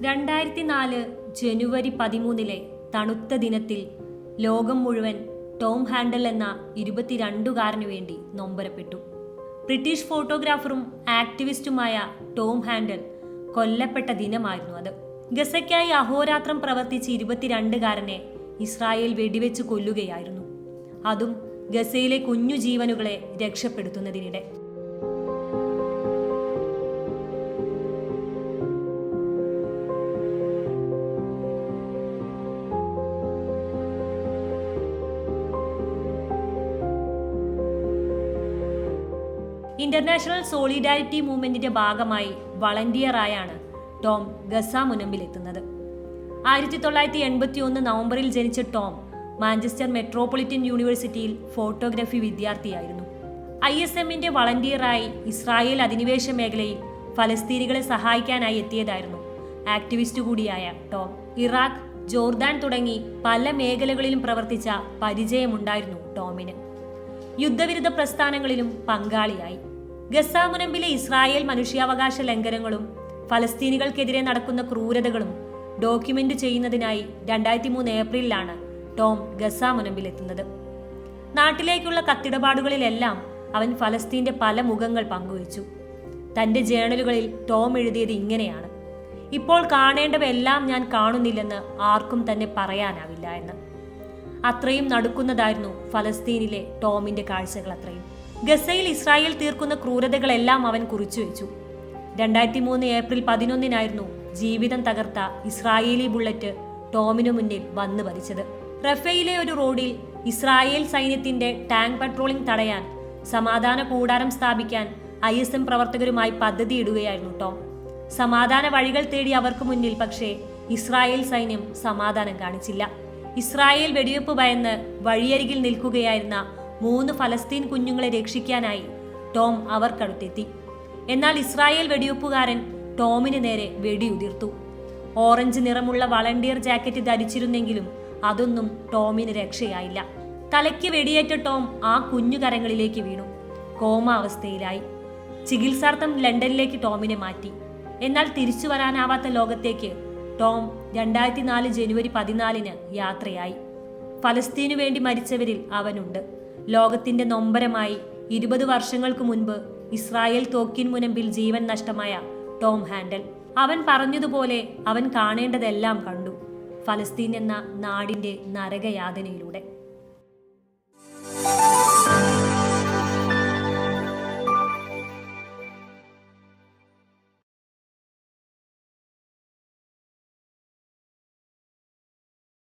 രണ്ടായിരത്തി നാല് ജനുവരി പതിമൂന്നിലെ തണുത്ത ദിനത്തിൽ ലോകം മുഴുവൻ ടോം ഹാൻഡൽ എന്ന ഇരുപത്തിരണ്ടുകാരനു വേണ്ടി നൊമ്പരപ്പെട്ടു. ബ്രിട്ടീഷ് ഫോട്ടോഗ്രാഫറും ആക്ടിവിസ്റ്റുമായ ടോം ഹാൻഡൽ കൊല്ലപ്പെട്ട ദിനമായിരുന്നു അത്. ഗസയ്ക്കായി അഹോരാത്രം പ്രവർത്തിച്ച ഇരുപത്തിരണ്ടുകാരനെ ഇസ്രായേൽ വെടിവെച്ച് കൊല്ലുകയായിരുന്നു. അതും ഗസയിലെ കുഞ്ഞു ജീവനുകളെ രക്ഷപ്പെടുത്തുന്നതിനിടെ. ഇന്റർനാഷണൽ സോളിഡാരിറ്റി മൂവ്മെന്റിന്റെ ഭാഗമായി വളണ്ടിയറായാണ് ടോം ഗസ മുനമ്പിലെത്തുന്നത്. ആയിരത്തി തൊള്ളായിരത്തി എൺപത്തി ഒന്ന് നവംബറിൽ ജനിച്ച ടോം മാഞ്ചസ്റ്റർ മെട്രോപൊളിറ്റൻ യൂണിവേഴ്സിറ്റിയിൽ ഫോട്ടോഗ്രാഫി വിദ്യാർത്ഥിയായിരുന്നു. ഐ എസ് എമ്മിന്റെ വളണ്ടിയറായി ഇസ്രായേൽ അധിനിവേശ മേഖലയിൽ ഫലസ്തീനികളെ സഹായിക്കാനായി എത്തിയതായിരുന്നു ആക്ടിവിസ്റ്റ് കൂടിയായ ടോം. ഇറാഖ് ജോർദാൻ തുടങ്ങി പല മേഖലകളിലും പ്രവർത്തിച്ച പരിചയമുണ്ടായിരുന്നു ടോമിന്. യുദ്ധവിരുദ്ധ പ്രസ്ഥാനങ്ങളിലും പങ്കാളിയായി. ഗസ മുനമ്പിലെ ഇസ്രായേൽ മനുഷ്യാവകാശ ലംഘനങ്ങളും ഫലസ്തീനികൾക്കെതിരെ നടക്കുന്ന ക്രൂരതകളും ഡോക്യുമെന്റ് ചെയ്യുന്നതിനായി രണ്ടായിരത്തി മൂന്ന് ഏപ്രിലിലാണ് ടോം ഗസ മുനമ്പിലെത്തുന്നത് നാട്ടിലേക്കുള്ള കത്തിടപാടുകളിലെല്ലാം അവൻ ഫലസ്തീന്റെ പല മുഖങ്ങൾ പങ്കുവച്ചു. തന്റെ ജേണലുകളിൽ ടോം എഴുതിയത് ഇങ്ങനെയാണ്. ഇപ്പോൾ കാണേണ്ടവയെല്ലാം ഞാൻ കാണുന്നില്ലെന്ന് ആർക്കും തന്നെ പറയാനാവില്ല എന്ന്. അത്രയും നടുക്കുന്നതായിരുന്നു ഫലസ്തീനിലെ ടോമിന്റെ കാഴ്ചകൾ അത്രയും. ഗസയിൽ ഇസ്രായേൽ തീർക്കുന്ന ക്രൂരതകളെല്ലാം അവൻ കുറിച്ചു വെച്ചു രണ്ടായിരത്തി മൂന്ന് ഏപ്രിൽ പതിനൊന്നിനായിരുന്നു ജീവിതം തകർത്ത ഇസ്രായേലി ബുള്ളറ്റ് ടോമിനു മുന്നിൽ വന്നു പതിച്ചത്. റഫയിലെ ഒരു റോഡിൽ ഇസ്രായേൽ സൈന്യത്തിന്റെ ടാങ്ക് പട്രോളിംഗ് തടയാൻ സമാധാന കൂടാരം സ്ഥാപിക്കാൻ ഐ എസ് എം പ്രവർത്തകരുമായി പദ്ധതിയിടുകയായിരുന്നു ടോം. സമാധാന വഴികൾ തേടി അവർക്ക് മുന്നിൽ പക്ഷേ ഇസ്രായേൽ സൈന്യം സമാധാനം കാണിച്ചില്ല. ഇസ്രായേൽ വെടിവെപ്പ് ഭയന്ന് വഴിയരികിൽ നിൽക്കുകയായിരുന്ന മൂന്ന് ഫലസ്തീൻ കുഞ്ഞുങ്ങളെ രക്ഷിക്കാനായി ടോം അവർക്കടുത്തെത്തി. എന്നാൽ ഇസ്രായേൽ വെടിവെപ്പുകാരൻ ടോമിന് നേരെ വെടിയുതിർത്തു. ഓറഞ്ച് നിറമുള്ള വളണ്ടിയർ ജാക്കറ്റ് ധരിച്ചിരുന്നെങ്കിലും അതൊന്നും ടോമിന് രക്ഷയായില്ല. തലയ്ക്ക് വെടിയേറ്റ ടോം ആ കുഞ്ഞു കരങ്ങളിലേക്ക് വീണു. കോമാവസ്ഥയിലായി ചികിത്സാർത്ഥം ലണ്ടനിലേക്ക് ടോമിനെ മാറ്റി. എന്നാൽ തിരിച്ചു വരാനാവാത്ത ലോകത്തേക്ക് ടോം രണ്ടായിരത്തി നാല് ജനുവരി പതിനാലിന് യാത്രയായി. ഫലസ്തീനു വേണ്ടി മരിച്ചവരിൽ അവനുണ്ട്. ലോകത്തിന്റെ നൊമ്പരമായി ഇരുപത് വർഷങ്ങൾക്ക് മുൻപ് ഇസ്രായേൽ തോക്കിൻ മുനമ്പിൽ ജീവൻ നഷ്ടമായ ടോം ഹാൻഡൽ. അവൻ പറഞ്ഞതുപോലെ അവൻ കാണേണ്ടതെല്ലാം കണ്ടു. ഫലസ്തീൻ എന്ന നാടിന്റെ നരകയാതനയിലൂടെ.